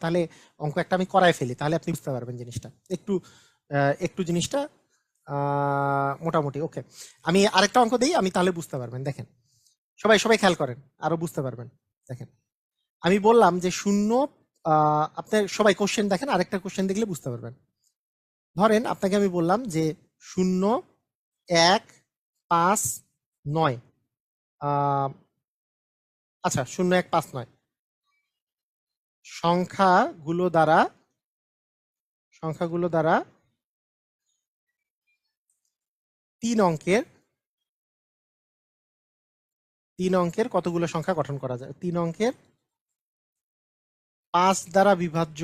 তাহলে অঙ্ক একটা আমি করায় ফেলি, তাহলে আপনি বুঝতে পারবেন জিনিসটা। একটু একটু জিনিসটা মোটামুটি ওকে আমি আরেকটা অঙ্ক দিই, আমি তাহলে বুঝতে পারবেন, দেখেন। সবাই সবাই খেয়াল করেন, আরও বুঝতে পারবেন, দেখেন। আমি বললাম যে শূন্য আপনার সবাই কোশ্চেন দেখেন, আরেকটা কোশ্চেন দেখলে বুঝতে পারবেন। ধরেন আপনাকে আমি বললাম যে শূন্য, এক, পাঁচ, নয়। আচ্ছা শূন্য, এক, পাঁচ, নয়। সংখ্যাগুলো দ্বারা সংখ্যাগুলো দ্বারা তিন অঙ্কের তিন অঙ্কের কতগুলো সংখ্যা গঠন করা যায়? তিন অঙ্কের পাঁচ দ্বারা বিভাজ্য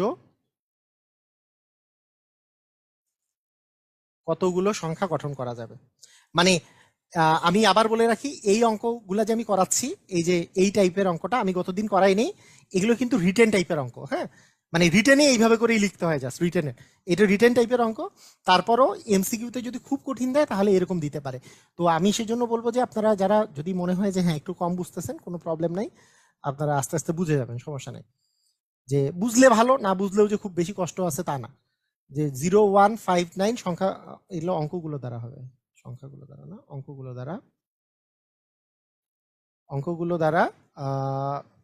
কতগুলো সংখ্যা গঠন করা যাবে? মানে আমি আবার বলে রাখি, এই অঙ্কগুলো যে আমি করাচ্ছি, এই যে এই টাইপের অঙ্কটা আমি গতদিন করাইনি এগুলো কিন্তু রিটেন টাইপের অঙ্ক হ্যাঁ? মানে রিটেনে এইভাবে করেই লিখতে হয় জাস্ট রিটেনে এটা রিটেন টাইপের অঙ্ক, তারপরও এমসিকিউতে যদি খুব কঠিন দেয়, তাহলে এরকম দিতে পারে। তো আমি সেই জন্য বলব যে আপনারা যারা, যদি মনে হয় যে হ্যাঁ একটু কম বুঝতেছেন, কোনো প্রবলেম নাই, আপনারা আস্তে আস্তে বুঝে যাবেন, সমস্যা নেই। যে বুঝলে ভালো, না বুঝলেও যে খুব বেশি কষ্ট আছে তা না। যে জিরো ওয়ান ফাইভ নাইন সংখ্যা, এগুলো অঙ্কগুলো দ্বারা হবে। সংখ্যাগুলো দ্বারা না, অঙ্কগুলো দ্বারা অঙ্কগুলো দ্বারা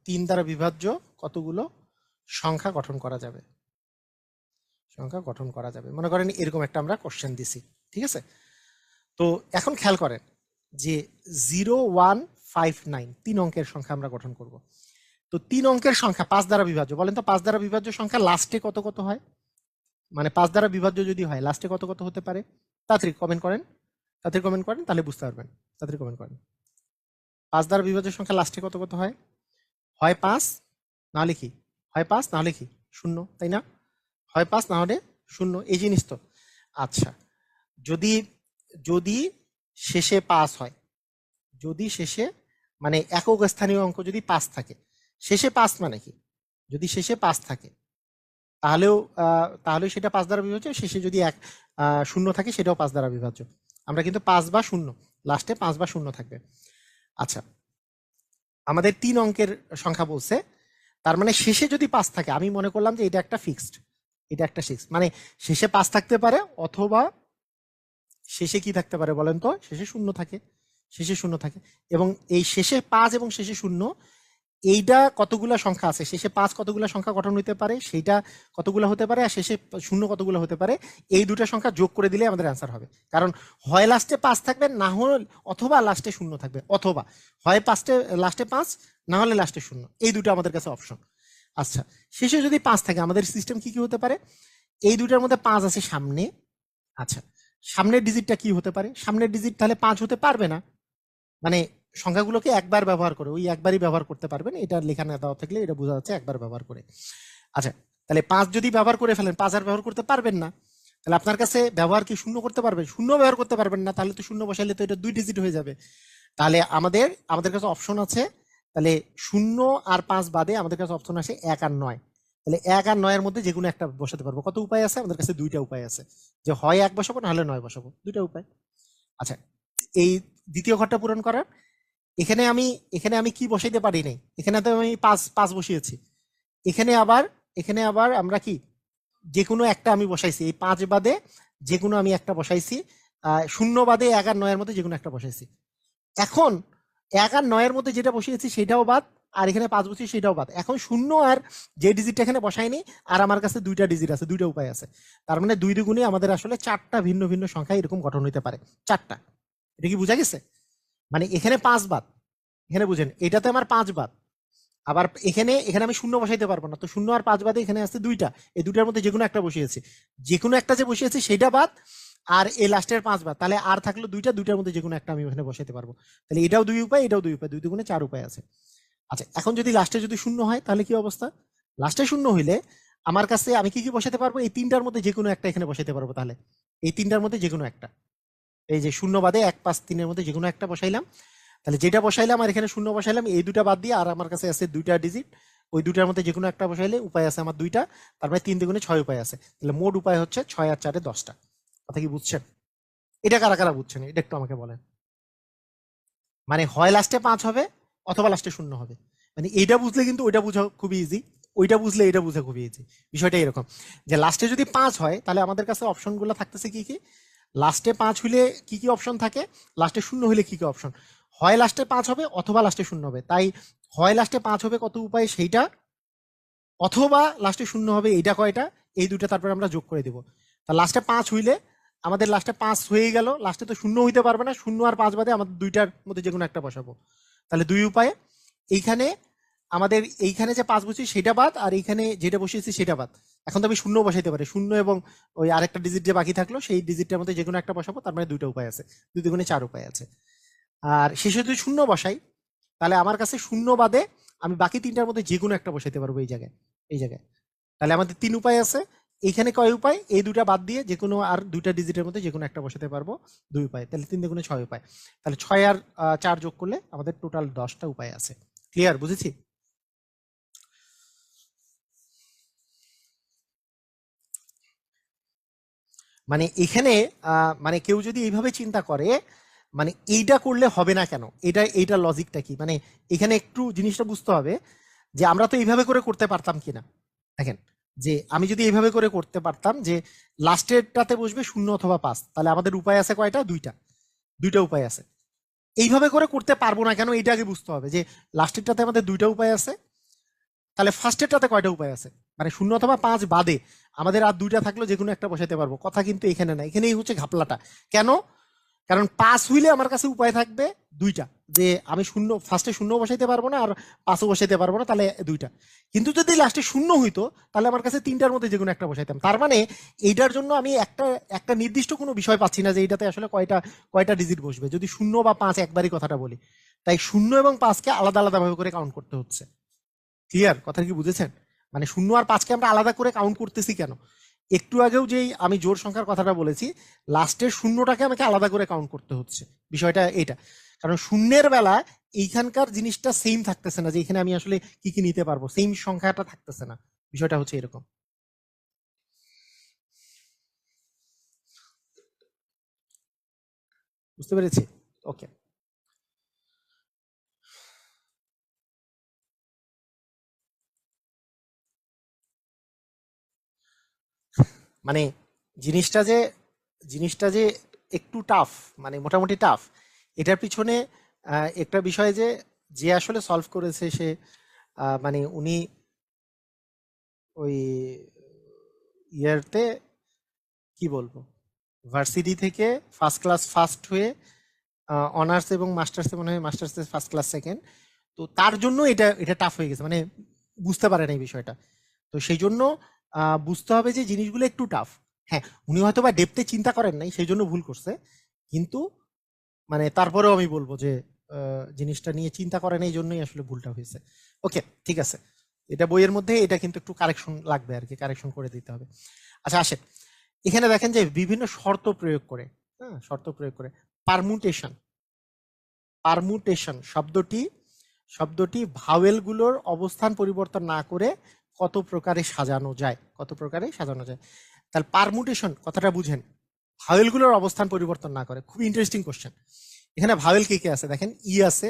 তিন দ্বারা বিভাজ্য কতগুলো? সংখ্যা গঠন করা যাবে। সংখ্যা গঠন করা যাবে। মনে করেন এরকম একটা আমরা কোশ্চেন দিছি, ঠিক আছে? তো এখন খেয়াল করেন যে জিরো, ওয়ান, ফাইভ, নাইন, তিন অঙ্কের সংখ্যা আমরা গঠন করব। তো তিন অঙ্কের সংখ্যা পাঁচ দ্বারা বিভাজ্য, বলেন তো পাঁচ দ্বারা বিভাজ্য সংখ্যা লাস্টে কত কত হয়? মানে পাঁচ দ্বারা বিভাজ্য যদি হয় লাস্টে কত কত হতে পারে? তাড়াতাড়ি কমেন্ট করেন। তাড়াতাড়ি কমেন্ট করেন তাহলে বুঝতে পারবেন। তাদের কমেন্ট করেন। পাঁচ দ্বারা বিভাজ্য সংখ্যা লাস্টে কত কত হয়? হয় পাঁচ না কি? হয় পাঁচ না কি? শূন্য তাই না? হয় পাঁচ না হলে শূন্য এই জিনিস তো। আচ্ছা যদি যদি শেষে পাঁচ হয় যদি শেষে মানে একক স্থানীয় অঙ্ক যদি পাঁচ থাকে শেষে পাঁচ মানে কি? যদি শেষে পাঁচ থাকে তাহলেও আহ, তাহলে সেটা পাঁচ দ্বারা বিভাজ্য শেষে যদি এক শূন্য থাকে সেটাও পাঁচ দ্বারা বিভাজ্য। আমরা কিন্তু পাঁচ বা শূন্য। লাস্টে পাঁচ বা শূন্য থাকবে। আচ্ছা আমাদের তিন অঙ্কের সংখ্যা বলছে। তার মানে শেষে যদি পাঁচ থাকে, আমি মনে করলাম যে এটা একটা ফিক্সড এটা একটা ফিক্স মানে শেষে পাঁচ থাকতে পারে অথবা শেষে কি থাকতে পারে বলেন তো? শেষে শূন্য থাকে, শেষে শূন্য থাকে। এবং এই শেষে পাঁচ এবং শেষে শূন্য এইটা কতগুলা সংখ্যা আছে? শেষে পাঁচ কতগুলা সংখ্যা গঠন হতে পারে? সেইটা কতগুলো হতে পারে? আর শেষে শূন্য কতগুলো হতে পারে? এই দুটো সংখ্যা যোগ করে দিলে আমাদের অ্যান্সার হবে। কারণ হয় লাস্টে পাঁচ থাকবে, না হলে অথবা লাস্টে শূন্য থাকবে, অথবা। হয় পাঁচটে লাস্টে পাঁচ, না হলে লাস্টে শূন্য। এই দুটো আমাদের কাছে অপশন আচ্ছা শেষে যদি পাঁচ থাকে, আমাদের সিস্টেম কি কি হতে পারে? এই দুটার মধ্যে পাঁচ আছে সামনে। আচ্ছা সামনের ডিজিটটা কি হতে পারে? সামনের ডিজিট তাহলে পাঁচ হতে পারবে না। মানে সংখ্যাগুলোকে একবার ব্যবহার করে, ওই একবারই ব্যবহার করতে পারবেন, এটা লেখা না দেওয়া থাকলে এটা বোঝা যাচ্ছে একবার ব্যবহার করে। আচ্ছা তাহলে পাঁচ যদি ব্যবহার করে ফেলেন, পাঁচ আর ব্যবহার করতে পারবেন না, তাহলে আপনার কাছে ব্যবহার কি শূন্য করতে পারবেন শূন্য ব্যবহার করতে পারবেন না, তাহলে তো শূন্য বসাইলে তো এটা দুই ডিজিট হয়ে যাবে। তাহলে আমাদের আমাদের কাছে অপশন আছে, তাহলে শূন্য আর পাঁচ বাদে আমাদের কাছে অপশন আছে এক আর নয়। তাহলে এক আর নয়ের মধ্যে যে কোনো একটা বসাতে পারব। কত উপায় আছে? আমাদের কাছে দুইটা উপায় আছে। যে হয় এক বসাবো, না হলে নয় বসাবো। দুইটা উপায়। আচ্ছা এই দ্বিতীয় ঘরটা পূরণ করার এখানে আমি এখানে আমি কি বসাইতে পারি নাই? এখানে তো আমি পাঁচ পাঁচ বসিয়েছি। এখানে আবার এখানে আবার আমরা কি? যে কোনো একটা আমি বসাইছি। এই পাঁচ বাদে যে কোনো আমি একটা বসাইছি। শূন্য বাদে এক আর নয়ের মধ্যে যে কোনো একটা বসাইছি। এখন এক আর নয়ের মধ্যে যেটা বসিয়েছি সেটাও বাদ, আর এখানে পাঁচ বসি সেটাও বাদ। এখন শূন্য আর যে ডিজিটটা এখানে বসাইনি, আর আমার কাছে দুইটা ডিজিট আছে, দুইটা উপায় আছে। তার মানে দুই দুগুণে আমাদের আসলে চারটা ভিন্ন ভিন্ন সংখ্যা এরকম গঠন হইতে পারে। চারটা। এটা কি বোঝা গেছে? মানে এখানে পাঁচ বাদ। এখানে বুঝেন, এটাতে আমার পাঁচ বাদ। আবার এখানে এখানে আমি শূন্য বসাইতে পারব না। তো শূন্য আর পাঁচ বাদে এখানে আছে দুইটা। এই দুইটার মধ্যে যে কোনো একটা বসিয়েছি। যে কোনো একটা যে বসিয়েছি, সেটা বাদ আর এই লাস্টের পাঁচ বাদ। তাহলে আর থাকল দুইটা, দুইটার মধ্যে যে কোনো একটা আমি ওখানে বসাইতে পারব। তাহলে এটাও দুই উপায়, এটাও দুই উপায়, দুই দুগুণে চার উপায় আছে। আচ্ছা এখন যদি লাস্টে যদি শূন্য হয়, তাহলে কি অবস্থা? লাস্টে শূন্য হইলে আমার কাছে আমি কি কি বসাতে পারব? এই তিনটার মধ্যে যে কোনো একটা এখানে বসাইতে পারব তাহলে। এই তিনটার মধ্যে যে কোনো একটা। এই যে শূন্য বাদে এক পাঁচ তিনের মধ্যে যে কোনো একটা বসাইলাম। তাহলে যেটা বসাইলাম আর এখানে শূন্য বসাইলাম, এই দুটা বাদ দিয়ে আর আমার কাছে আছে দুইটা ডিজিট ওই দুটার মধ্যে যে কোনো একটা বসাইলে উপায় আছে আমার দুইটা তার মানে তিন দুগুণে ছয় উপায় আছে। তাহলে মোট উপায় হচ্ছে ছয় আর চারে দশটা। কথা কি বুঝছেন? এটা কারা কারা বুঝছেন? এটা একটু আমাকে বলেন। মানে হয় লাস্টে পাঁচ হবে অথবা লাস্টে শূন্য হবে। মানে এইটা বুঝলে কিন্তু ওইটা বোঝা খুবই ইজি ওইটা বুঝলে এটা বুঝে খুবই ইজি বিষয়টা এরকম। যে লাস্টে যদি পাঁচ হয়, তাহলে আমাদের কাছে অপশনগুলো থাকতেছে কি কি? লাস্টে পাঁচ হলে কি কি অপশন থাকে? লাস্টে শূন্য হলে কি কি অপশন হয় লাস্টে পাঁচ হবে, অথবা লাস্টে শূন্য হবে। তাই হয় লাস্টে পাঁচ হবে কত উপায়? সেইটা। অথবা লাস্টে শূন্য হবে, এইটা কয়টা? এই দুইটা তারপরে আমরা যোগ করে দিব। তা লাস্টে পাঁচ হইলে আমাদের লাস্টে পাঁচ হয়ে গেল। লাস্টে তো শূন্য হইতে পারবে না। শূন্য আর পাঁচ বাদে আমাদের দুইটার মধ্যে যে কোনো একটা বসাবো। তাহলে দুই উপায়ে। এইখানে আমাদের এইখানে যে পাঁচ বসি সেটা বাদ, আর এইখানে যেটা বসিয়েছি, সেটা বাদ। এখন তো আমি শূন্য বসাইতে পারি। শূন্য এবং ওই আরেকটা ডিজিট যে বাকি থাকল, সেই ডিজিটটার মধ্যে যে কোনো একটা বসাবো, তার মানে দুইটা উপায় আছে। দুই দুগুণে চার উপায় আছে। আর শেষে যদি শূন্য বসাই, তাহলে আমার কাছে শূন্য বাদে আমি বাকি তিনটার মধ্যে যে কোনো একটা বসাইতে পারব এই জায়গায় এই জায়গায়। তাহলে আমাদের তিন উপায় আছে। এইখানে কয় উপায়? এই দুটা বাদ দিয়ে যে কোনো আর দুইটা ডিজিটের মধ্যে যে কোনো একটা বসাতে পারব, দুই উপায়। তাহলে তিন দুগুণে ছয় উপায়। তাহলে ছয় আর চার যোগ করলে আমাদের টোটাল দশটা উপায় আছে। ক্লিয়ার বুঝেছি? মানে এখানে মানে কেউ যদি এইভাবে চিন্তা করে মানে এইটা করলে হবে না কেন? এটা, এইটা লজিকটা কি? মানে এখানে একটু জিনিসটা বুঝতে হবে যে আমরা তো এইভাবে করে করতে পারতাম কিনা? দেখেন, যে আমি যদি এইভাবে করে করতে পারতাম যে লাস্টেরটাতে বসবে শূন্য অথবা পাঁচ, তাহলে আমাদের উপায় আছে কয়টা? দুইটা। দুইটা উপায় আছে। এইভাবে করে করতে পারব না কেন? এটা আগে বুঝতে হবে যে লাস্টেরটাতে আমাদের দুইটা উপায় আছে, তাহলে ফার্স্টেরটাতে কয়টা উপায় আছে? মানে শূন্য অথবা পাঁচ বাদে আমাদের আর দুইটা থাকলেও যে কোনো একটা বসাইতে পারব। কথা কিন্তু এখানে না এখানেই হচ্ছে ঘাপলাটা। কেন? কারণ পাঁচ হইলে আমার কাছে উপায় থাকবে দুইটা। যে আমি শূন্য ফার্স্টে শূন্য বসাইতে পারব না আর পাঁচও বসাইতে পারব না, তাহলে দুইটা। কিন্তু যদি লাস্টে শূন্য হইতো, তাহলে আমার কাছে তিনটার মধ্যে যে কোনো একটা বসাইতাম। তার মানে এইটার জন্য আমি একটা একটা নির্দিষ্ট কোনো বিষয় পাচ্ছি না যে এইটাতে আসলে কয়টা কয়টা ডিজিট বসবে। যদি শূন্য বা পাঁচ একবারই কথাটা বলি, তাই শূন্য এবং পাঁচকে আলাদা, আলাদাভাবে করে কাউন্ট করতে হচ্ছে। ক্লিয়ার কথা কি বুঝেছেন? মানে শূন্য আর পাঁচকে আমরা আলাদা করে কাউন্ট করতেছি কেন? একটু আগেও যেই আমি জোর সংখ্যার কথাটা বলেছি লাস্টের শূন্যটাকে আমাকে আলাদা করে কাউন্ট করতে হচ্ছে। বিষয়টা এটা। কারণ শূন্যের বেলা এইখানকার জিনিসটা সেম থাকতেছে না, যে এখানে আমি আসলে কি কি নিতে পারব সেম সংখ্যাটা থাকতেছে না। বিষয়টা হচ্ছে এরকম। বুঝতে পেরেছি? ওকে মানে জিনিসটা যে জিনিসটা যে একটু টাফ মানে মোটামুটি টাফ এটার পিছনে একটা বিষয় যে যে আসলে সলভ করেছে সে মানে উনি ওই ইয়ারতে, কি বলব ভার্সিটি থেকে ফার্স্ট ক্লাস ফার্স্ট হয়ে অনার্স এবং মাস্টার্সে মনে হয় মাস্টার্সে ফার্স্ট ক্লাস সেকেন্ড তো তার জন্য এটা এটা টাফ হয়ে গেছে মানে বুঝতে পারে না এই বিষয়টা। তো সেই জন্য বুঝতে হবে যে জিনিসগুলো একটু টাফ হ্যাঁ উনি হয়তো বা ডেপতে চিন্তা করেন নাই সেই জন্য ভুল করছে। কিন্তু মানে তারপরেও আমি বলব যে জিনিসটা নিয়ে চিন্তা করেন এই জন্যই আসলে ভুলটা হয়েছে। ওকে ঠিক আছে। এটা বইয়ের মধ্যে, এটা কিন্তু একটু কারেকশন লাগবে আর কি কারেকশন করে দিতে হবে। আচ্ছা আসেন। এখানে দেখেন যে বিভিন্ন শর্ত প্রয়োগ করে হ্যাঁ শর্ত প্রয়োগ করে। পারমুটেশন পারমুটেশন শব্দটি শব্দটি ভাওয়েলগুলোর অবস্থান পরিবর্তন না করে কত প্রকারে সাজানো যায়? কত প্রকারে সাজানো যায়? তাহলে পারমুটেশন কথাটা বুঝেন, ভাওয়েলগুলোর অবস্থান পরিবর্তন না করে। খুব ইন্টারেস্টিং কোশ্চেন এখানে ভাওয়েল কে কে আছে? দেখেন, ই আছে,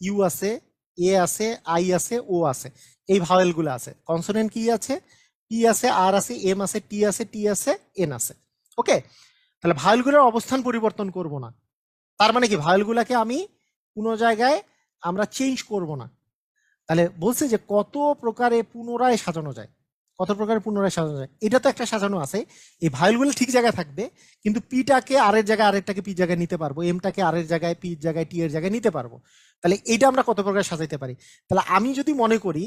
ইউ আছে, এ আছে, আই আছে, ও আছে। এই ভাওয়েলগুলো আছে। কনসোনেন্ট কি আছে? পি আছে, আর আছে, এম আছে, টি আছে টি আছে, এন আছে। ওকে? তাহলে ভাওয়েলগুলোর অবস্থান পরিবর্তন করব না। তার মানে কি? ভাওয়েলগুলোকে আমি কোনো জায়গায় আমরা চেঞ্জ করব না। তাহলে বলছে যে কত প্রকারে পুনরায় সাজানো যায়? কত প্রকারে পুনরায় সাজানো যায়? এটা তো একটা সাজানো আছে। এই ভাইলগুলো ঠিক জায়গায় থাকবে, কিন্তু পিটাকে আরের জায়গায় আরেকটাকে পি জায়গায় নিতে পারব। এমটাকে আরের জায়গায় পি জায়গায় টি এর জায়গায় নিতে পারব। তাহলে এটা আমরা কত প্রকার সাজাইতে পারি? তাহলে আমি যদি মনে করি,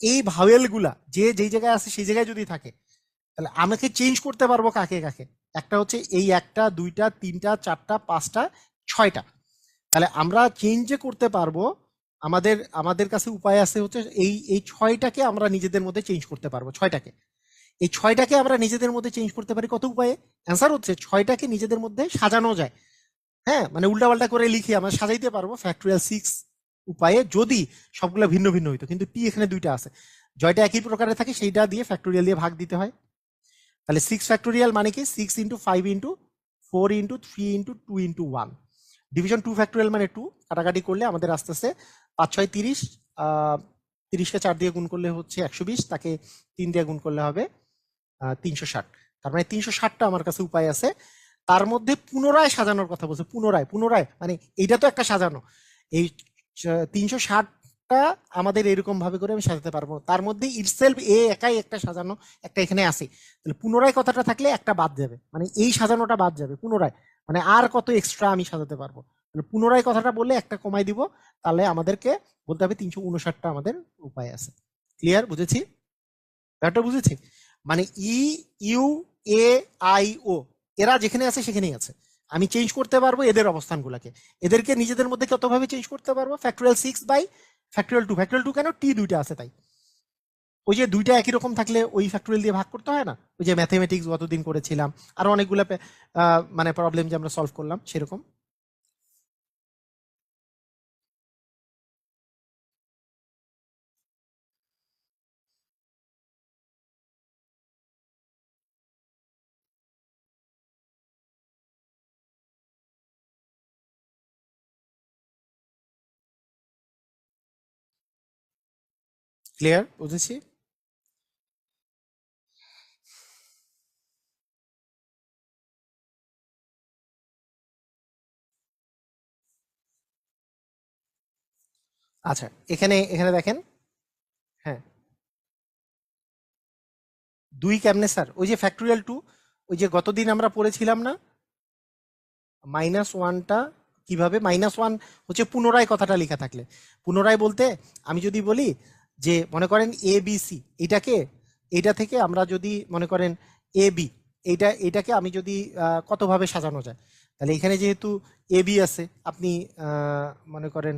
এই ভাওয়েলগুলা যে যেই জায়গায় আছে সেই জায়গায় যদি থাকে, তাহলে আমাকে চেঞ্জ করতে পারব কাকে কাকে? একটা হচ্ছে এই একটা, দুইটা, তিনটা, চারটা, পাঁচটা, ছয়টা। তাহলে আমরা চেঞ্জ করতে পারব আমাদের আমাদের কাছে উপায় আছে হচ্ছে এই এই ছয়টাকে আমরা নিজেদের মধ্যে চেঞ্জ করতে পারব, ছয়টাকে। এই ছয়টাকে আমরা নিজেদের মধ্যে চেঞ্জ করতে পারি কত উপায়ে? অ্যান্সার হচ্ছে ছয়টাকে নিজেদের মধ্যে সাজানো যায়। হ্যাঁ মানে উল্টাপাল্টা করে লিখে, আমরা সাজাইতে পারব ফ্যাক্টরিয়াল সিক্স উপায়ে যদি সবগুলো ভিন্ন ভিন্ন হইতো, কিন্তু টি এখানে দুইটা আছে। জয়টা একই প্রকারে থাকে, সেইটা দিয়ে ফ্যাক্টোরিয়াল দিয়ে ভাগ দিতে হয়। তাহলে সিক্স ফ্যাক্টোরিয়াল মানে কি? Six into five into four into three into two into one division two factorial মানে টু কাটাকাটি করলে আমাদের আস্তে আস্তে পাঁচ, ছয়, তিরিশ তিরিশকে চার দিয়ে গুণ করলে হচ্ছে একশো বিশ, তাকে তিন দিয়ে গুণ করলে হবে তিনশো ষাট। তার মানে তিনশো ষাটটা আমার কাছে উপায় আছে। তার মধ্যে পুনরায় সাজানোর কথা বলছে, পুনরায় পুনরায় মানে এইটা তো একটা সাজানো। এই তিনশো ষাটটা আমাদের এরকম ভাবে করে আমি সাজাতে পারব। তার মধ্যে ইটসেলফ এ একাই একটা সাজানো, একটা এখানে আছে। তাহলে পুনরায় কথাটা থাকলে একটা বাদ যাবে। মানে এই সাজানোটা বাদ যাবে, পুনরায়। মানে আর কত এক্সট্রা আমি সাজাতে পারব? তাহলে পুনরায় কথাটা বললে একটা কমাই দিব, তাহলে আমাদেরকে বলতে হবে তিনশো উনষাটটা আমাদের উপায় আছে। ক্লিয়ার বুঝেছি? ব্যাপারটা বুঝেছি? মানে ই ইউ এ আই ও এরা যেখানে আছে সেখানেই আছে। আমি চেঞ্জ করতে পারব এদের অবস্থানগুলোকে। এদেরকে নিজেদের মধ্যে কতভাবে চেঞ্জ করতে পারব? Factorial six by factorial two factorial two কেন? টি দুইটা আছে তাই। ওই যে দুইটা একই রকম থাকলে ওই ফ্যাক্টোরিয়াল দিয়ে ভাগ করতে হয় না? ওই যে ম্যাথমেটিক্স গতদিন করেছিলাম, আরও অনেকগুলো মানে প্রবলেম যে আমরা সলভ করলাম, সেরকম? ক্লিয়ার বুঝেছি? আচ্ছা এখানে এখানে দেখেন। হ্যাঁ। দুই কেমনে, স্যার? ওই যে ফ্যাক্টোরিয়াল টু ওই যে গতদিন আমরা পড়েছিলাম না? মাইনাস ওয়ানটা কীভাবে? মাইনাস ওয়ান হচ্ছে পুনরায় কথাটা লেখা থাকলে। পুনরায় বলতে আমি যদি বলি যে, মনে করেন এ বি সি এটাকে, এটা থেকে আমরা যদি মনে করেন এ বি এইটা এটাকে আমি যদি কতভাবে সাজানো যায়? তাহলে এখানে যেহেতু এ বি আছে, আপনি মনে করেন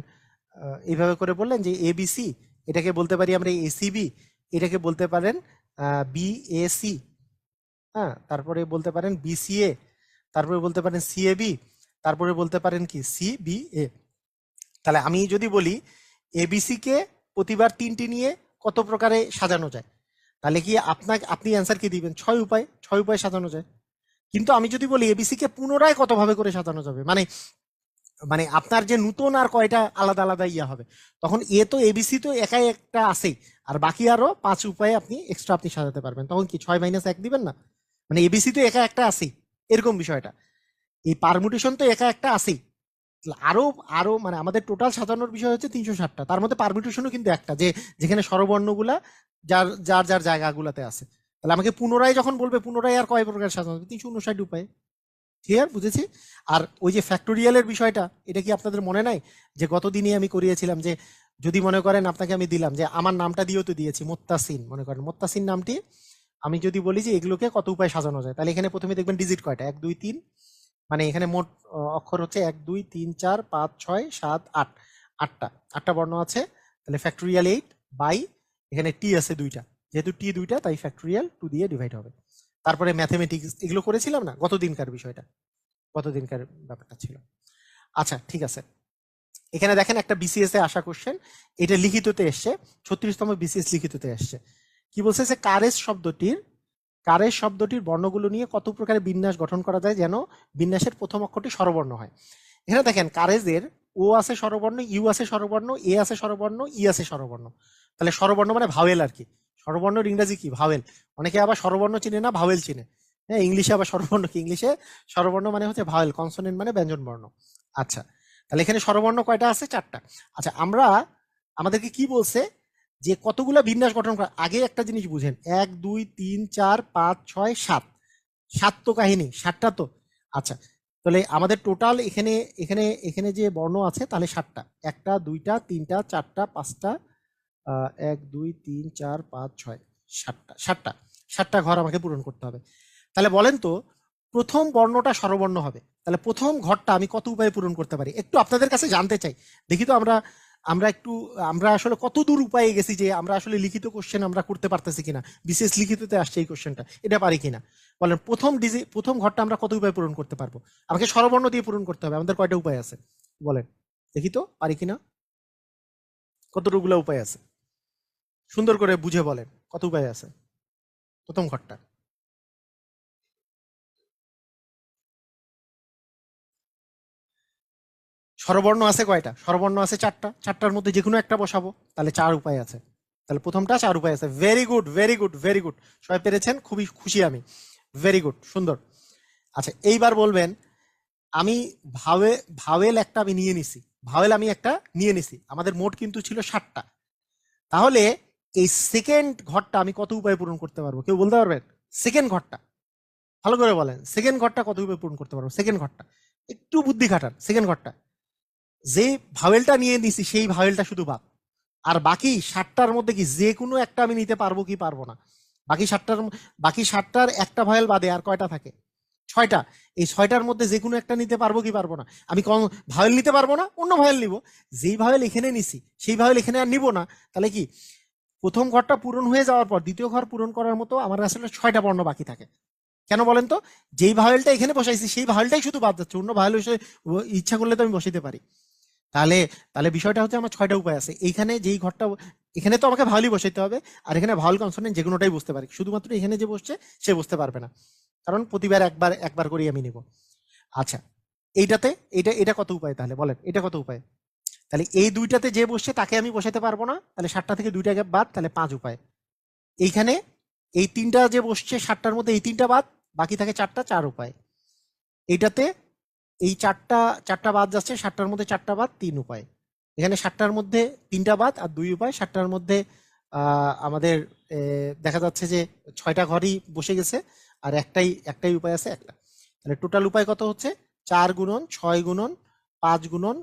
এইভাবে করে বললেন যে এ বি সি এটাকে বলতে পারি আমরা এসিবি এটাকে বলতে পারেন বি এ সি হ্যাঁ তারপরে বলতে পারেন বিসিএ তারপরে বলতে পারেন সিএবি তারপরে বলতে পারেন কি সি বি এ তাহলে আমি যদি বলি এবিসি কে প্রতিবার তিনটি নিয়ে কত প্রকারে সাজানো যায়? তাহলে কি আপনাকে, আপনি অ্যান্সার কি দিবেন? ছয় উপায় ছয় উপায় সাজানো যায়। কিন্তু আমি যদি বলি এবিসি কে পুনরায় কতভাবে করে সাজানো যাবে? মানে মানে আপনার যে নতুন আর কয়টা আলাদা আলাদা ইয়া হবে। তখন এ তো এবিসি তো একাই একটা আছেই। আর বাকি আরও পাঁচ উপায়ে আপনি এক্সট্রা আপনি সাজাতে পারবেন। তখন কি ছয় মাইনাস এক দিবেন না? মানে এবিসি তো একা একটা আছেই। এরকম বিষয়টা। এই পারমুটেশন তো একা একটা আছেই। আরও আরও মানে আমাদের টোটাল সাজানোর বিষয় হচ্ছে তিনশো ষাটটা। তার মধ্যে পারমিটেশনও কিন্তু একটা যে যেখানে স্বরবর্ণগুলা যার যার যার জায়গাগুলাতে আছে। তাহলে আমাকে পুনরায় যখন বলবে পুনরায় আর কয় প্রকার সাজানো তিনশো উনষাট উপায়। ক্লিয়ার বুঝেছি? আর ওই যে ফ্যাক্টোরিয়ালের বিষয়টা, এটা কি আপনাদের মনে নাই? যে গতদিনই আমি করিয়েছিলাম যে, যদি মনে করেন আপনাকে আমি দিলাম, যে আমার নামটা দিয়েও তো দিয়েছি, মোত্তাসিন, মনে করেন। মোত্তাসিন নামটি, আমি যদি বলি যে এগুলোকে কত উপায় সাজানো যায়? তাহলে এখানে প্রথমে দেখবেন ডিজিট কয়টা? এক, দুই, তিন। মানে এখানে মোট অক্ষর হচ্ছে এক, দুই, তিন, চার, পাঁচ, ছয়, সাত, আট। আটটা। আটটা বর্ণ আছে। তাহলে ফ্যাক্টোরিয়াল এইট বাই এখানে টি আছে দুইটা। যেহেতু টি দুইটা, তাই ফ্যাক্টোরিয়াল টু দিয়ে ডিভাইড হবে। তারপরে ম্যাথমেটিক্স এগুলো করেছিলাম না গত দিনকার বিষয়টা। গত দিনকার ব্যাপারটা ছিল। আচ্ছা ঠিক আছে। এখানে দেখেন একটা বিসিএস এ আসা কোশ্চেন এটা লিখিততে এসছে, ছত্রিশতম বিসিএস লিখিততে এসছে। কি বলছে যে কারেস শব্দটির, কারের শব্দটির বর্ণগুলো নিয়ে কত প্রকারের বিন্যাস গঠন করা যায় যেন বিন্যাসের প্রথম অক্ষরটি স্বরবর্ণ হয়? এখানে দেখেন, কারেজের ও আছে স্বরবর্ণ ইউ আছে স্বরবর্ণ এ আছে স্বরবর্ণ ই আছে স্বরবর্ণ। তাহলে স্বরবর্ণ মানে ভাওয়েল আর কি। স্বরবর্ণর ইংরাজি কি? ভাওয়েল। অনেকে আবার স্বরবর্ণ চিনে না, ভাওয়েল চিনে। হ্যাঁ ইংলিশে আবার স্বরবর্ণ কি? ইংলিশে স্বরবর্ণ মানে হচ্ছে ভাওয়েল, কনসোনেন্ট মানে ব্যঞ্জন বর্ণ আচ্ছা তাহলে এখানে স্বরবর্ণ কয়টা আছে? চারটা। আচ্ছা আমরা আমাদেরকে কি বলছে? যে কতগুলো বিন্যাস গঠন করা আগে একটা জিনিস বুঝেন। এক, দুই, তিন, চার, পাঁচ, ছয়, সাত। সাত তো কাহিনী, সাতটা তো। আচ্ছা তাহলে আমাদের টোটাল এখানে এখানে এখানে যে বর্ণ আছে তাহলে সাতটা। একটা, দুইটা, তিনটা, চারটা, পাঁচটা এক, দুই, তিন, চার, পাঁচ, ছয়, সাতটা সাতটা সাতটা ঘর আমাকে পূরণ করতে হবে। তাহলে বলেন তো, প্রথম বর্ণটা স্বরবর্ণ হবে। তাহলে প্রথম ঘরটা আমি কত উপায়ে পূরণ করতে পারি? একটু আপনাদের কাছে জানতে চাই। দেখি তো আমরা আমরা একটু, আমরা আসলে কত দূর উপায়ে গেছি যে আমরা আসলে লিখিত কোশ্চেন আমরা করতে পারতেছি কিনা? বিশেষ লিখিততে আসছে এই কোশ্চেনটা এটা পারি কিনা? বলেন, প্রথম ডিজি, প্রথম ঘরটা আমরা কত উপায় পূরণ করতে পারব? আমাকে স্বরবর্ণ দিয়ে পূরণ করতে হবে। আমাদের কয়টা উপায় আছে? বলেন, দেখি তো, পারি কিনা? কতটুকুলা উপায় আছে? সুন্দর করে বুঝে বলেন কত উপায় আছে। প্রথম ঘরটা। স্বরবর্ণ আছে কয়টা? স্বরবর্ণ আছে চারটা। চারটার মধ্যে যে কোনো একটা বসাবো, তাহলে চার উপায় আছে। তাহলে প্রথমটা চার উপায় আছে। Very good very good very good সবাই পেরেছেন? খুবই খুশি আমি। ভেরি গুড সুন্দর। আচ্ছা এইবার বলবেন, আমি ভাবে ভাওয়েল একটা আমি নিয়ে নিছি। ভাওয়েল আমি একটা নিয়ে নিছি। আমাদের মোট কিন্তু ছিল ষাটটা তাহলে এই সেকেন্ড ঘরটা আমি কত উপায়ে পূরণ করতে পারব? কেউ বলতে পারবেন? সেকেন্ড ঘরটা। ভালো করে বলেন সেকেন্ড ঘরটা কত উপায়ে পূরণ করতে পারব? সেকেন্ড ঘরটা। একটু বুদ্ধি খাটান সেকেন্ড ঘরটা। যে ভাওয়েলটা নিয়ে নিছি, সেই ভাওয়েলটা শুধু বাদ। আর বাকি ষাটটার মধ্যে কি যে কোনো একটা আমি নিতে পারব কি পারব না? বাকি ষাটটার বাকি ষাটটার একটা ভাওয়েল বাদে আর কয়টা থাকে? ছয়টা। এই ছয়টার মধ্যে যে কোনো একটা নিতে পারব কি পারব না? আমি কম, ভাওয়েল নিতে পারব না, অন্য ভাওয়েল নিব। যেই ভাওয়েল এখানে নিছি, সেই ভাওয়েল এখানে আর নিব না। তাহলে কি? প্রথম ঘরটা পূরণ হয়ে যাওয়ার পর, দ্বিতীয় ঘর পূরণ করার মতো আমার আসলে ছয়টা বর্ণ বাকি থাকে। কেন বলেন তো? যেই ভাওয়েলটা এখানে বসাইছি, সেই ভাওয়েলটাই শুধু বাদ যাচ্ছে। অন্য ভাওয়েল ইচ্ছা করলে তো আমি বসাইতে পারি। তাহলে তাহলে বিষয়টা হচ্ছে আমার ছয়টা উপায় আছে। এইখানে যেই ঘরটা, এখানে তো আমাকে ভাওয়ালই বসাইতে হবে। আর এখানে ভাওয়াল কনসোনেন্ট যে কোনোটাই বুঝতে পারি। শুধুমাত্র এখানে যে বসছে, সে বুঝতে পারবে না। কারণ প্রতিবার একবার একবার করেই আমি নিব। আচ্ছা এইটাতে এটা এটা কত উপায় তাহলে? বলেন এটা কত উপায়? তাহলে এই দুইটাতে যে বসছে তাকে আমি বসাতে পারব না। তাহলে সাতটা থেকে দুইটা গ্যাপ বাদ, তাহলে পাঁচ উপায়। এইখানে এই তিনটা যে বসছে সাতটার মধ্যে এই তিনটা বাদ, বাকি থাকে চারটা, চার উপায়। এইটাতে এই চারটা চারটা বাদ যাচ্ছে, সাতটার মধ্যে চারটা বাদ, তিন উপায়। এখানে সাতটার মধ্যে তিনটা বাদ আর দুই উপায়। সাতটার মধ্যে আমাদের দেখা যাচ্ছে যে ছয়টা ঘরই বসে গেছে আর একটাই একটাই উপায় আছে একটা। তাহলে টোটাল উপায় কত হচ্ছে? চার গুণন, ছয় গুণন, পাঁচ গুণন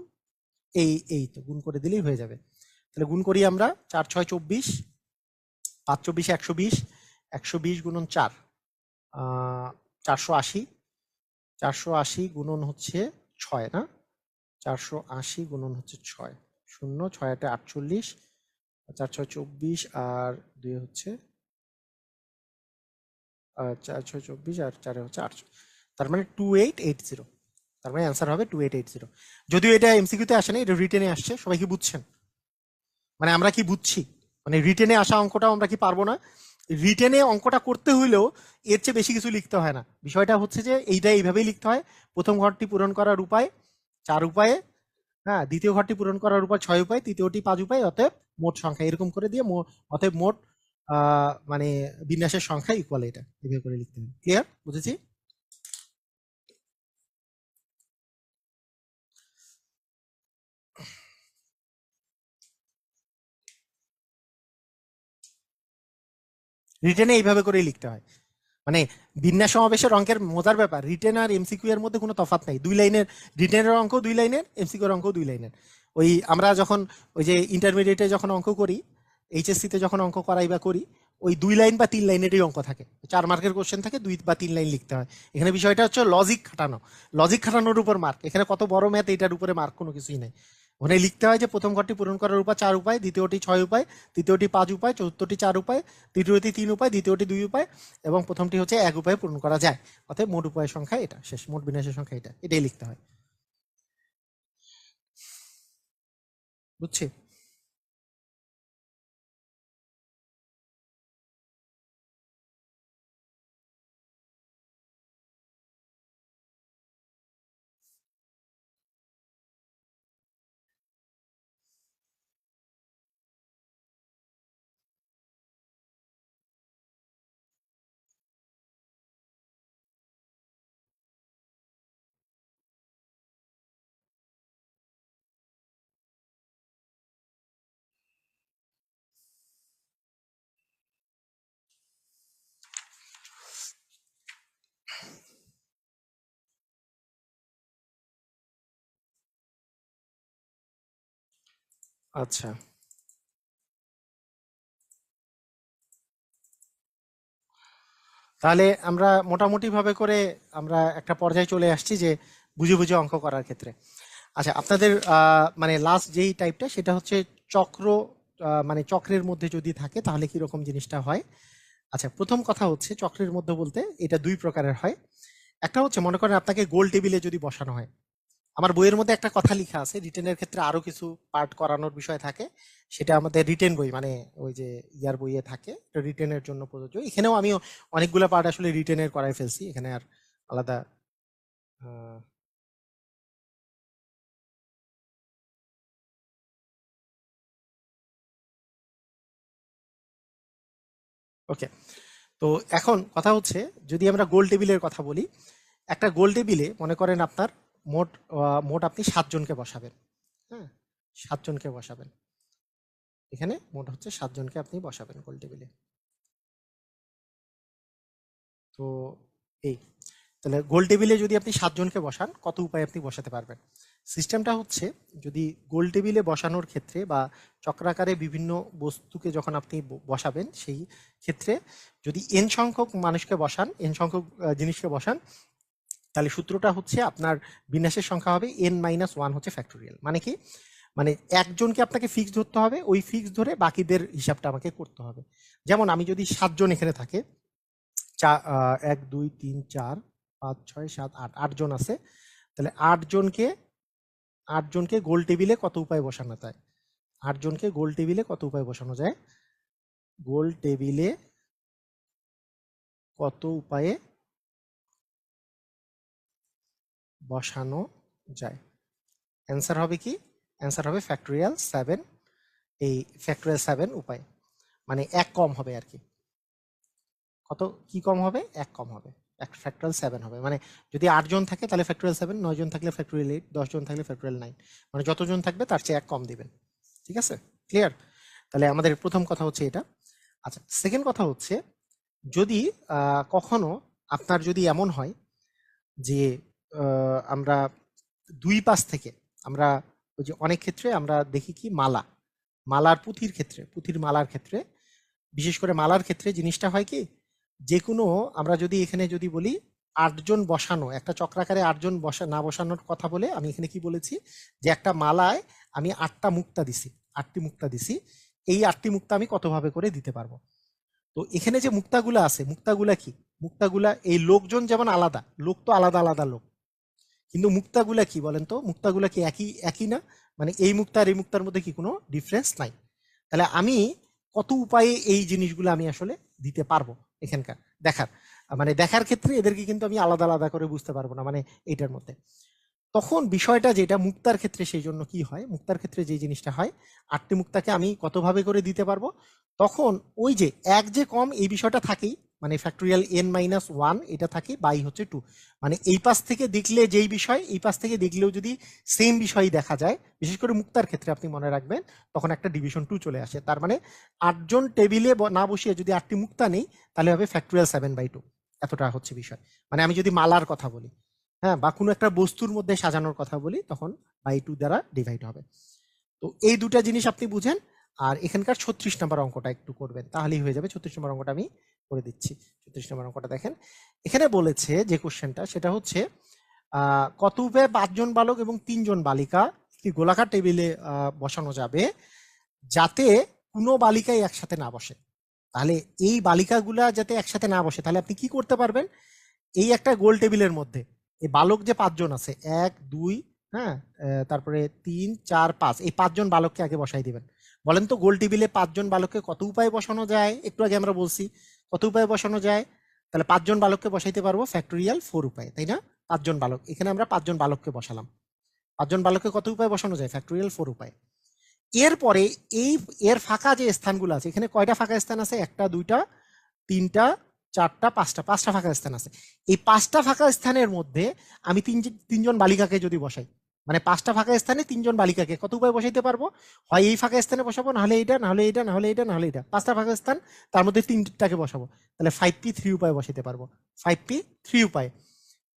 এই এই তো, গুণ করে দিলেই হয়ে যাবে। তাহলে গুণ করি আমরা চার, ছয়, চব্বিশ, পাঁচ, চব্বিশ, একশো বিশ একশো বিশ গুণন চার চারশো আশি চারশো আশি গুণন হচ্ছে ছয়, না? চারশো আশি গুণন হচ্ছে ছয়, শূন্য, ছয় আটে আটচল্লিশ, চার, ছয়, চব্বিশ, আর দুই হচ্ছে চার, ছয়, চব্বিশ, আর চারে হচ্ছে আটশো তার মানে টু এইট এইট জিরো তার মানে অ্যান্সার হবে টু এইট এইট জিরো যদিও এটা এমসিকিউতে আসে না এটা রিটেনে আসছে, সবাই কি বুঝছেন? মানে আমরা কি বুঝছি? মানে রিটেনে আসা অঙ্কটাও আমরা কি পারব না? রিটেনে অঙ্কটা করতে হইলেও এর চেয়ে বেশি কিছু লিখতে হয় না। বিষয়টা হচ্ছে যে এইটা এইভাবেই লিখতে হয়। প্রথম ঘরটি পূরণ করার উপায়, চার উপায়ে হ্যাঁ দ্বিতীয় ঘরটি পূরণ করার উপায় ছয় উপায়, তৃতীয়টি পাঁচ উপায়, অতএব মোট সংখ্যা এরকম করে দিয়ে অতএব মোট মানে বিন্যাসের সংখ্যা ইকুয়াল এটা। এভাবে করে লিখতে হবে। ক্লিয়ার বুঝেছি? রিটেনে এইভাবে করেই লিখতে হয়। মানে বিন্যাস সমাবেশের অঙ্কের মজার ব্যাপার, রিটেন আর এমসিকিউ এর মধ্যে কোনো তফাৎ নাই। দুই লাইনের, রিটেনের অঙ্ক দুই লাইনের, এমসিকিউ এর অঙ্ক দুই লাইনের। ওই আমরা যখন, ওই যে ইন্টারমিডিয়েটে যখন অঙ্ক করি এইচএসসি তে যখন অঙ্ক করাই বা করি, ওই দুই লাইন বা তিন লাইনেরই অঙ্ক থাকে। চার মার্কের কোশ্চেন থাকে, দুই বা তিন লাইন লিখতে হয়। এখানে বিষয়টা হচ্ছে লজিক খাটানো। লজিক খাটানোর উপর মার্ক এখানে কত বড় ম্যাথ এটার উপরে মার্ক কোনো কিছুই নাই। ওখানে লিখতে হয় যে প্রথম ঘরটি পূরণ করার উপায়, চার উপায়, দ্বিতীয়টি ছয় উপায়, তৃতীয়টি পাঁচ উপায়, চতুর্থটি চার উপায়, তৃতীয়টি তিন উপায়, দ্বিতীয়টি দুই উপায় এবং প্রথমটি হচ্ছে এক উপায় পূরণ করা যায়। অর্থাৎ মোট উপায়ের সংখ্যা এটা, শেষ, মোট বিনাশের সংখ্যা এটা, এটাই লিখতে হয়। বুঝছি? আচ্ছা। তাহলে আমরা মোটামুটি ভাবে করে আমরা একটা পর্যায়ে চলে আসছি যে বুঝে বুঝে অঙ্ক করার ক্ষেত্রে। আচ্ছা আপনাদের মানে লাস্ট যেই টাইপটা সেটা হচ্ছে চক্র মানে চক্রের মধ্যে যদি থাকে তাহলে কি রকম জিনিসটা হয়? আচ্ছা প্রথম কথা হচ্ছে চক্রের মধ্যে বলতে এটা দুই প্রকারের হয়। একটা হচ্ছে মনে করেন আপনাকে গোল টেবিলে যদি বসানো হয় আমার বইয়ের মধ্যে একটা কথা লেখা আছে রিটেনের ক্ষেত্রে আরও কিছু পার্ট করানোর বিষয় থাকে। সেটা আমাদের রিটেন বই মানে ওই যে ইয়ার বইয়ে থাকে রিটেনের জন্য প্রযোজ্য। এখানেও আমি অনেকগুলো পার্ট আসলে রিটেনের করাই ফেলছি, এখানে আর আলাদা ওকে তো এখন কথা হচ্ছে, যদি আমরা গোল টেবিলের কথা বলি, একটা গোল টেবিলে মনে করেন আপনার মোট মোট আপনি সাতজনকে বসাবেন। হ্যাঁ সাতজনকে বসাবেন। এখানে মোট হচ্ছে সাতজনকে আপনি বসাবেন গোল টেবিলে। তো এই, তাহলে গোল টেবিলে যদি আপনি সাতজনকে বসান, কত উপায়ে আপনি বসাতে পারবেন? সিস্টেমটা হচ্ছে, যদি গোল টেবিলে বসানোর ক্ষেত্রে বা চক্রাকারে বিভিন্ন বস্তুকে যখন আপনি বসাবেন, সেই ক্ষেত্রে যদি এন সংখ্যক মানুষকে বসান এন সংখ্যক জিনিসকে বসান তাহলে সূত্রটা হচ্ছে আপনার বিন্যাসের সংখ্যা হবে এন মাইনাস ওয়ান হচ্ছে ফ্যাক্টোরিয়াল মানে কি? মানে একজনকে আপনাকে ফিক্স ধরতে হবে, ওই ফিক্স ধরে বাকিদের হিসাবটা আমাকে করতে হবে। যেমন আমি যদি সাতজন এখানে থাকে, চা এক, দুই, তিন, চার, পাঁচ, ছয়, সাত, আট, আটজন আছে, তাহলে আটজনকে আটজনকে গোল টেবিলে কত উপায় বসানো যায়? আটজনকে গোল টেবিলে কত উপায় বসানো যায়? গোল টেবিলে কত উপায়ে বসানো যায়। অ্যান্সার হবে কি? অ্যান্সার হবে ফ্যাক্টোরিয়াল সেভেন এই ফ্যাক্টোরিয়াল সেভেন উপায়। মানে এক কম হবে আর কি। কত? কি কম হবে? এক কম হবে। এক ফ্যাক্টোরিয়াল সেভেন হবে। মানে যদি আটজন থাকে তাহলে ফ্যাক্টোরিয়াল সেভেন নয়জন থাকলে ফ্যাক্টোরিয়াল এইট দশজন থাকলে ফ্যাক্টোরিয়াল নাইন মানে যতজন থাকবে তার চেয়ে এক কম দিবেন। ঠিক আছে? ক্লিয়ার তাহলে আমাদের প্রথম কথা হচ্ছে এটা। আচ্ছা সেকেন্ড কথা হচ্ছে যদি কখনো আপনার যদি এমন হয় যে আমরা দুই পাশ থেকে আমরা ওই যে অনেক ক্ষেত্রে আমরা দেখি কি মালা, মালার পুঁথির ক্ষেত্রে, পুঁথির মালার ক্ষেত্রে। বিশেষ করে মালার ক্ষেত্রে জিনিসটা হয় কি যে কোনো আমরা যদি এখানে যদি বলি আটজন বসানো, একটা চক্রাকারে আটজন বসা, না বসানোর কথা বলে আমি এখানে কি বলেছি যে একটা মালায় আমি আটটা মুক্তা দিছি, আটটি মুক্তা দিছি, এই আটটি মুক্তা আমি কতভাবে করে দিতে পারব? তো এখানে যে মুক্তাগুলা আছে, মুক্তাগুলা কি? মুক্তাগুলা এই লোকজন যেমন আলাদা, লোক তো আলাদা আলাদা লোক। কিন্তু মুক্তাগুলা কি বলেন তো? মুক্তাগুলা কি একই একই না? মানে এই মুক্তা আর এই মুক্তার মধ্যে কি কোনো ডিফারেন্স নাই? তাহলে আমি কত উপায়ে এই জিনিসগুলো আমি আসলে দিতে পারব এখানকার দেখার? মানে দেখার ক্ষেত্রে এদেরকে কিন্তু আমি আলাদা আলাদা করে বুঝতে পারব না মানে এইটার মধ্যে। তখন বিষয়টা যেটা মুক্তার ক্ষেত্রে সেই জন্য কি হয়? মুক্তার ক্ষেত্রে যে জিনিসটা হয়, আটটি মুক্তাকে আমি কতভাবে করে দিতে পারব? তখন ওই যে এক যে কম এই বিষয়টা থাকেই মানে ফ্যাক্টোরিয়াল এন মাইনাস ওয়ান এটা থাকে বাই হচ্ছে টু মানে এই পাশ থেকে দেখলে যেই বিষয়, এই পাশ থেকে দেখলেও যদি সেম বিষয়ই দেখা যায়, বিশেষ করে মুক্তার ক্ষেত্রে আপনি মনে রাখবেন, তখন একটা ডিভিশন টু চলে আসে। তার মানে আটজন টেবিলে না বসিয়ে যদি আটটি মুক্তা নেই, তাহলে হবে ফ্যাক্টোরিয়াল সেভেন বাই টু এতটা হচ্ছে বিষয়। মানে আমি যদি মালার কথা বলি হ্যাঁ বা কোনো একটা বস্তুর মধ্যে সাজানোর কথা বলি, তখন বাই টু দ্বারা ডিভাইড হবে। তো এই দুটা জিনিস আপনি বুঝেন, আর এখানকার ছত্রিশ নম্বর অঙ্কটা একটু করবেন, তাহলেই হয়ে যাবে। ছত্রিশ নম্বর অঙ্কটা আমি করে দিচ্ছি। ছত্রিশ নম্বর অঙ্কটা দেখেন। এখানে বলেছে যে কোশ্চেনটা সেটা হচ্ছে কত উপায়ে পাঁচজন বালক এবং তিনজন বালিকা একটি গোলাকার টেবিলে বসানো যাবে যাতে কোনো বালিকাই একসাথে না বসে? তাহলে এই বালিকাগুলা যাতে একসাথে না বসে, তাহলে আপনি কি করতে পারবেন? এই একটা গোল টেবিলের মধ্যে, এই বালক যে পাঁচজন আছে, এক, দুই হ্যাঁ তারপরে তিন, চার, পাঁচ, এই পাঁচজন বালককে আগে বসাই দিবেন। বলেন তো, গোল টেবিলে পাঁচজন বালককে কত উপায়ে বসানো যায়? একটু আগে আমরা বলছি কত উপায়ে বসানো যায়? তাহলে পাঁচজন বালককে বসাইতে পারব ফ্যাক্টোরিয়াল ফোর উপায়ে, তাই না? পাঁচজন বালক, এখানে আমরা পাঁচজন বালককে বসালাম। পাঁচজন বালককে কত উপায়ে বসানো যায়? ফ্যাক্টোরিয়াল ফোর উপায়ে। এরপরে এই, এর ফাঁকা যে স্থানগুলো আছে, এখানে কয়টা ফাঁকা স্থান আছে? একটা, দুইটা, তিনটা, চারটা, পাঁচটা পাঁচটা ফাঁকা স্থান আছে। এই পাঁচটা ফাঁকা স্থানের মধ্যে আমি তিন তিনজন বালিকাকে যদি বসাই মানে পাঁচটা ফাঁকা স্থানে তিনজন বালিকাকে। কত উপায় বসাইতে পারব? হয় এই ফাঁকা স্থানে বসাবো, নাহলে এইটা নাহলে এইটা নাহলে এইটা নাহলে এইটা। পাঁচটা ফাঁকা স্থান, তার মধ্যে তিনটাকে বসাবো। তাহলে ফাইভ পি থ্রি উপায় বসাইতে পারব। ফাইভ পি থ্রি উপায়।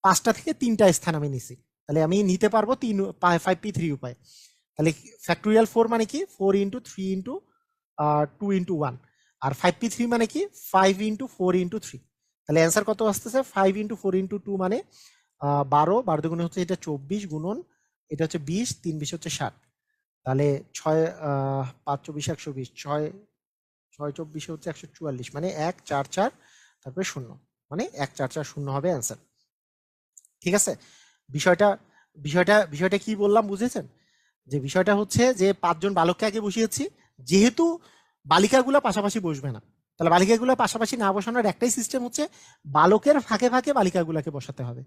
পাঁচটা থেকে তিনটা স্থান আমি নিছি। তাহলে আমি নিতে পারব তিন ফাইভ পি থ্রি উপায়। তাহলে ফ্যাক্টোরিয়াল ফোর মানে কি? Four into three into two into one আর ফাইভ পি থ্রি মানে কি? Five into four into three তাহলে অ্যান্সার কত আসতেছে? Five into four into two মানে বারো। বারো দুগুণে হচ্ছে এটা চব্বিশ গুণন এটা হচ্ছে বিশ, তিন বিশ হচ্ছে ষাট। তাহলে ছয় পাঁচ, চব্বিশ, একশো বিশ, ছয় ছয়, চব্বিশে হচ্ছে একশো চুয়াল্লিশ মানে এক, চার চার, তারপরে শূন্য মানে এক, চার চার, শূন্য হবে অ্যান্সার ঠিক আছে? বিষয়টা বিষয়টা বিষয়টা কি বললাম বুঝেছেন? যে বিষয়টা হচ্ছে যে পাঁচজন বালককে আগে বসিয়েছি, যেহেতু বালিকাগুলো পাশাপাশি বসবে না। তাহলে বালিকাগুলো পাশাপাশি না বসানোর একটাই সিস্টেম হচ্ছে বালকের ফাঁকে ফাঁকে বালিকাগুলোকে বসাতে হবে।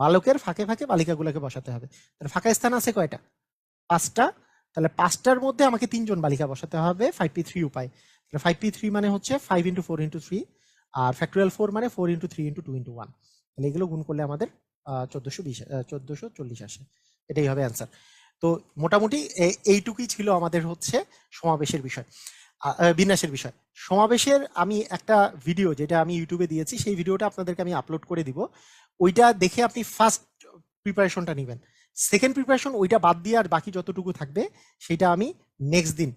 বালকের ফাঁকে ফাঁকে বালিকাগুলোকে বসাতে হবে। তাহলে ফাঁকা স্থান আছে কয়টা? পাঁচটা। তাহলে পাঁচটার মধ্যে আমাকে তিনজন বালিকা বসাতে হবে ফাইভ পি থ্রি উপায়। তাহলে ফাইভ পি থ্রি মানে হচ্ছে five into four into three আর ফ্যাক্টোরিয়াল ফোর মানে four into three into two into one তাহলে এগুলো গুণ করলে আমাদের চোদ্দোশো বিশ চোদ্দোশো চল্লিশ আসে। এটাই হবে অ্যান্সার তো মোটামুটি এইটুকুই ছিল আমাদের হচ্ছে সমাবেশের বিষয় বিন্যাসের বিষয়। সমাবেশের আমি একটা ভিডিও যেটা আমি ইউটিউবে দিয়েছি, সেই ভিডিওটা আপনাদেরকে আমি আপলোড করে দিব। ওইটা দেখে আপনি ফার্স্ট প্রিপারেশনটা নেবেন। সেকেন্ড প্রিপারেশন ওইটা বাদ দিয়ে আর বাকি যতটুকু থাকবে, সেটা আমি নেক্সট দিন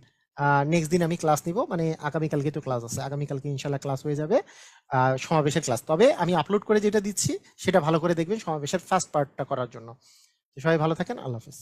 নেক্সট দিন আমি ক্লাস নিব। মানে আগামীকালকে তো ক্লাস আছে। আগামীকালকে ইনশাল্লাহ ক্লাস হয়ে যাবে সমাবেশের ক্লাস তবে আমি আপলোড করে যেটা দিচ্ছি, সেটা ভালো করে দেখবেন সমাবেশের ফার্স্ট পার্টটা করার জন্য। সবাই ভালো থাকেন। আল্লাহ হাফিজ।